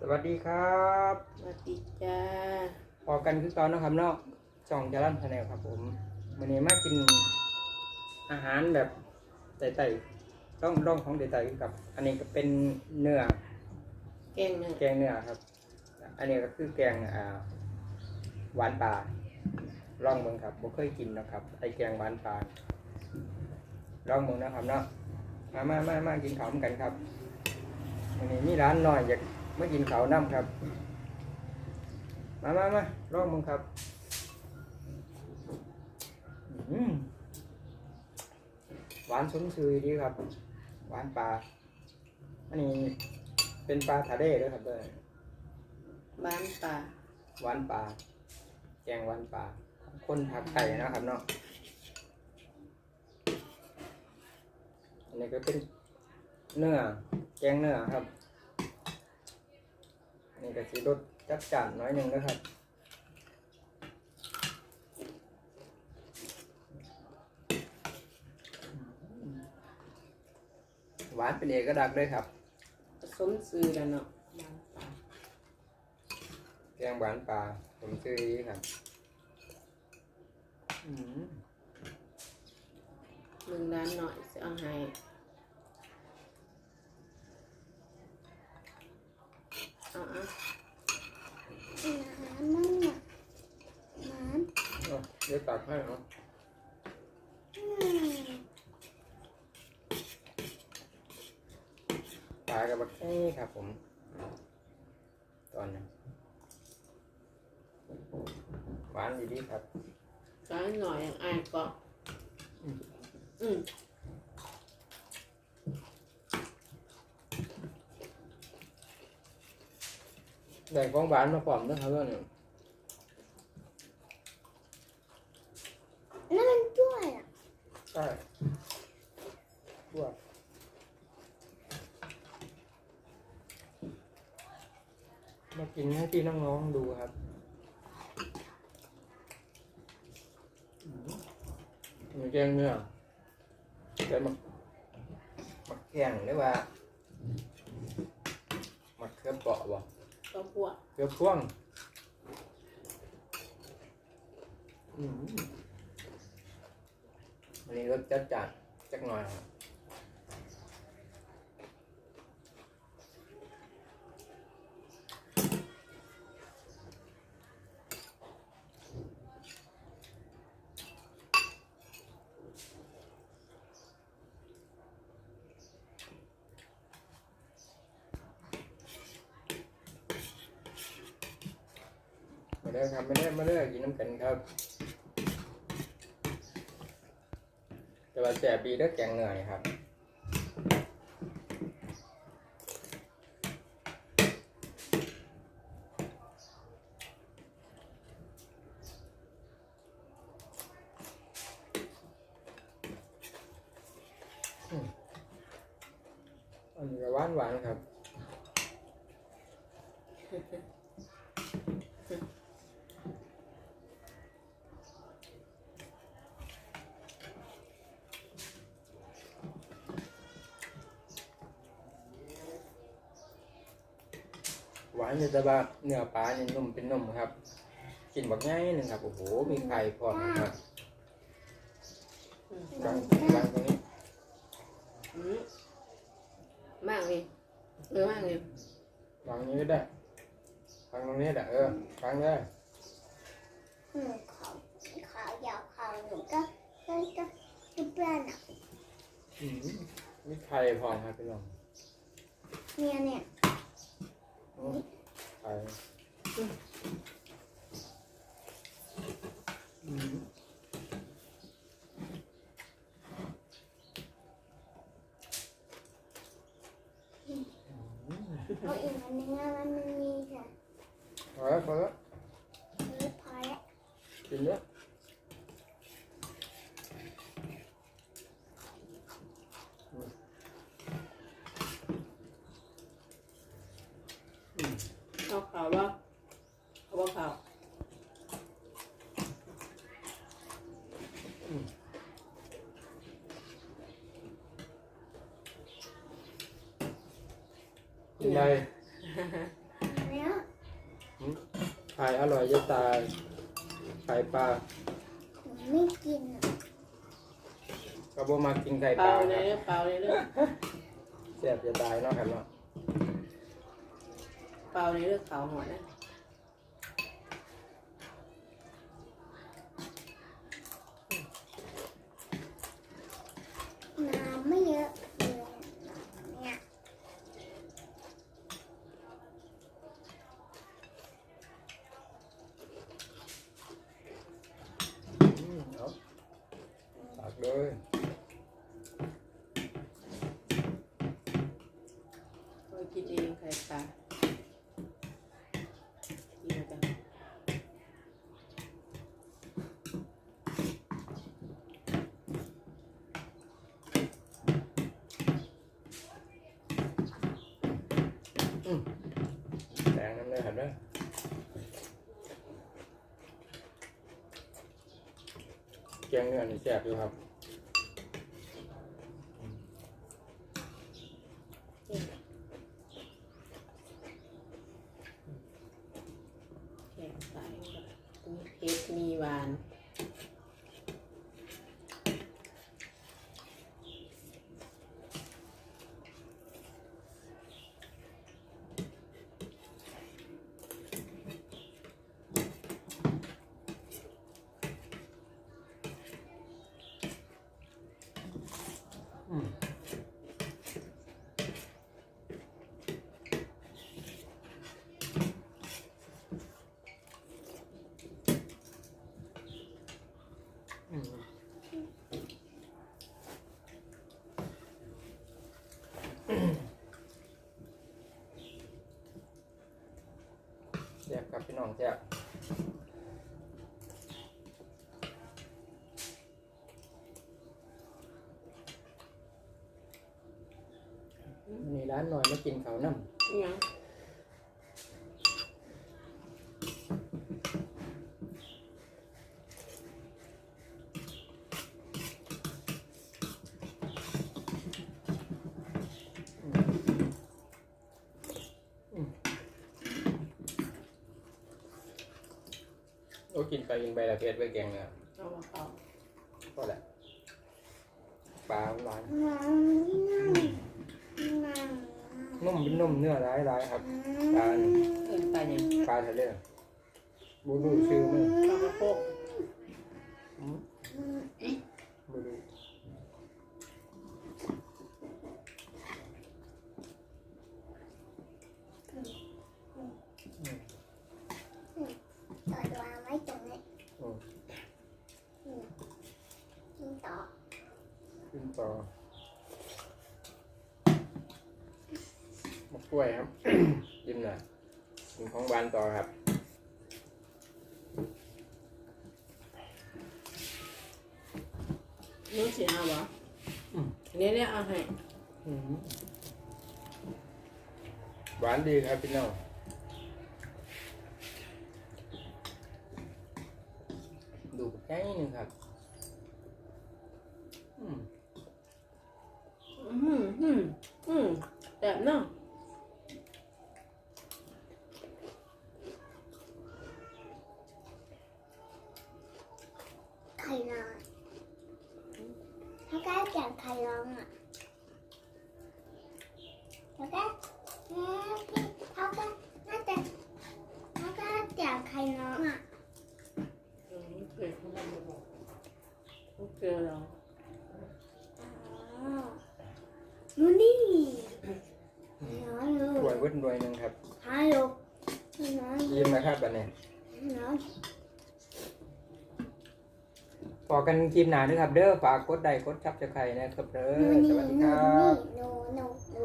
สวัสดีครับสวัสดีจ้าพอกันคือเก่านะครับเนาะจ่องจรันพาแนลครับผมวันนี้มากินอาหารแบบไต่ๆต้องร่องของไต่ๆกับ อันนี้ก็เป็นเนื้อแกงเนื้อแกงเนื้อครับ อันนี้ก็คือแกงอ่าหวานปลาลองเมืองครับผมเคยกินนะครับ ไอแกงหวานปลาลองเมืองนะครับเนาะมามามามากินข้าวกันครับวันนี้มีร้านหน่อยอยาก มากินข้าวน้ำครับ มามามาลองเมืองครับอื้อหือหวานชุ่มชื่อดีครับ หวานปลา อันนี้เป็นปลาทะเลด้วยครับเด้อบ้านป่าหวานปลาแกงหวานปลาคนผักไก่นะครับเนาะอันนี้ก็เป็นเนื้อแกงเนื้อครับอั นนี้ก็สีรสจัดจ้านน้อยหนึ่งนะครับหวานเป็นเอกลักษณ์เลยครับผสมซื้อแล้วเนาะบ้านป่าแกงหวานปลาผมซื้อนี้ครับอืมมึงร้านหน่อยจะเอาให้เอาเอา น้ำมันน่ะน้เอาเดี๋ยวตักให้เนาะำอืมปลากับบักแค่ครับผม ตอนนี้หวานอยู่ดีครับร้านหน่อยอย่างอ่านก็อืม อืมได้ของหวานมาพร้อมนะครับเพื่อนนั่นมันด้วยอะใช่พวกมากินให้พี่น้องๆดูครับอืมมีแกงเนื้อแกงมักมักแกงหรือว่ามักเขือเปราะบ่ ก็พวกเกือบพ่วงอืมอันนี้รสจัดจัดจักหน่อยครับ มาได้อครับไม่ได้มาเลือกินน้ำกันครับ แต่ว่าแสบปีเด้อแกงเหนื่อยครับอันนี้ก็หวานหวานครับานอยู่แต่ว่าเนื้อปลาเนี่ยนุ่มเป็นนุ่มครับ กินบักง่ายหนึ่งครับ โอ้โห มีไข่พร้อมครับอืมวางวางตรงนี้อืมมากเลยเออมากเลยวางนี้ก็ได้วางตรงนี้แหละเออวางได้อืมเขาเขายาวเขาหนูก็ก็ก็ก็เพื่อนอะอืมมีไข่พร้อมครับพี่น้องเนี่ยเนี่ยอืมไข่อืม เอาอีกอันนึงอะมันมีค่ะพอแล้วพอแล้วเออพอแล้วกินเยอะอืมเอาข่าวว่าเอาว่าข่าวกินได้ไข่อร่อยจะตายไข่ปลาหนูไม่กินอะก็บ่มากินไข่เปปล่าลาเลคยรับเปล่าเลยเด้อ แซ่บจะตายเนาะครับเนาะ เปล่าเลยเด้อขาวหัวนะน้ำไม่เยอะเลยเนี่ยอืมเอาตักเลย เรากินเองไข่ปลากินกัน แดงน้ำเลยครับเด้อแก งเนื้อนี่แซ่บอยู่ครับ แข็งใสมีเผ็ดมีหวาน อืมอืมแซ่บ ครับพี่น้องแซ่บนี่ร้านหน่อยมากินข้าวน้ำ อิหยัง กินไปกินไปละเพชรไปแกงเนี่ยเอามาเปล่าก็แหละปลาหวานน้ำน้ำนุ่มเป็นนุ่มเนื้อร้ายร้ายครับปลาเอินปลาอย่างปลาทะเลบูดูชื่อมั้งปลากระโปงบูดู ต่อวางไว้ตรงนี้ อืม กินต่อ ขึ้นต่อ มะกล้วยครับ ยิ้มหน่อยกินของหวานต่อครับนู้นเสียเอาเหรออืมอันนี้เนี่ยเอาให้อืมหวานดีครับพี่น้องดูแค่นิดนึงครับอืมอืมอืมอืมแบบเนาะ แล้วก็แกงไข่ร้องอะแล้วก็แล้วก็เขาก็น่าจะแล้วก็แกงไข่ร้องอะอืมเผ็ดของมันบอกโอเคเหรออ๋อนู่นนี่น้อยอยู่ถ้วยเวิ้นรวยหนึ่งครับฮัลโหลน้อยอยู่ยิ้มนะครับบัดนี้น้อย พอกันคลิปหนาด้วยครับ เด้อฝากกดไลค์กดซับสไครต์นะครับเด้อนู่นสนี่วัสดีนู่คนรับนี่โนโนโน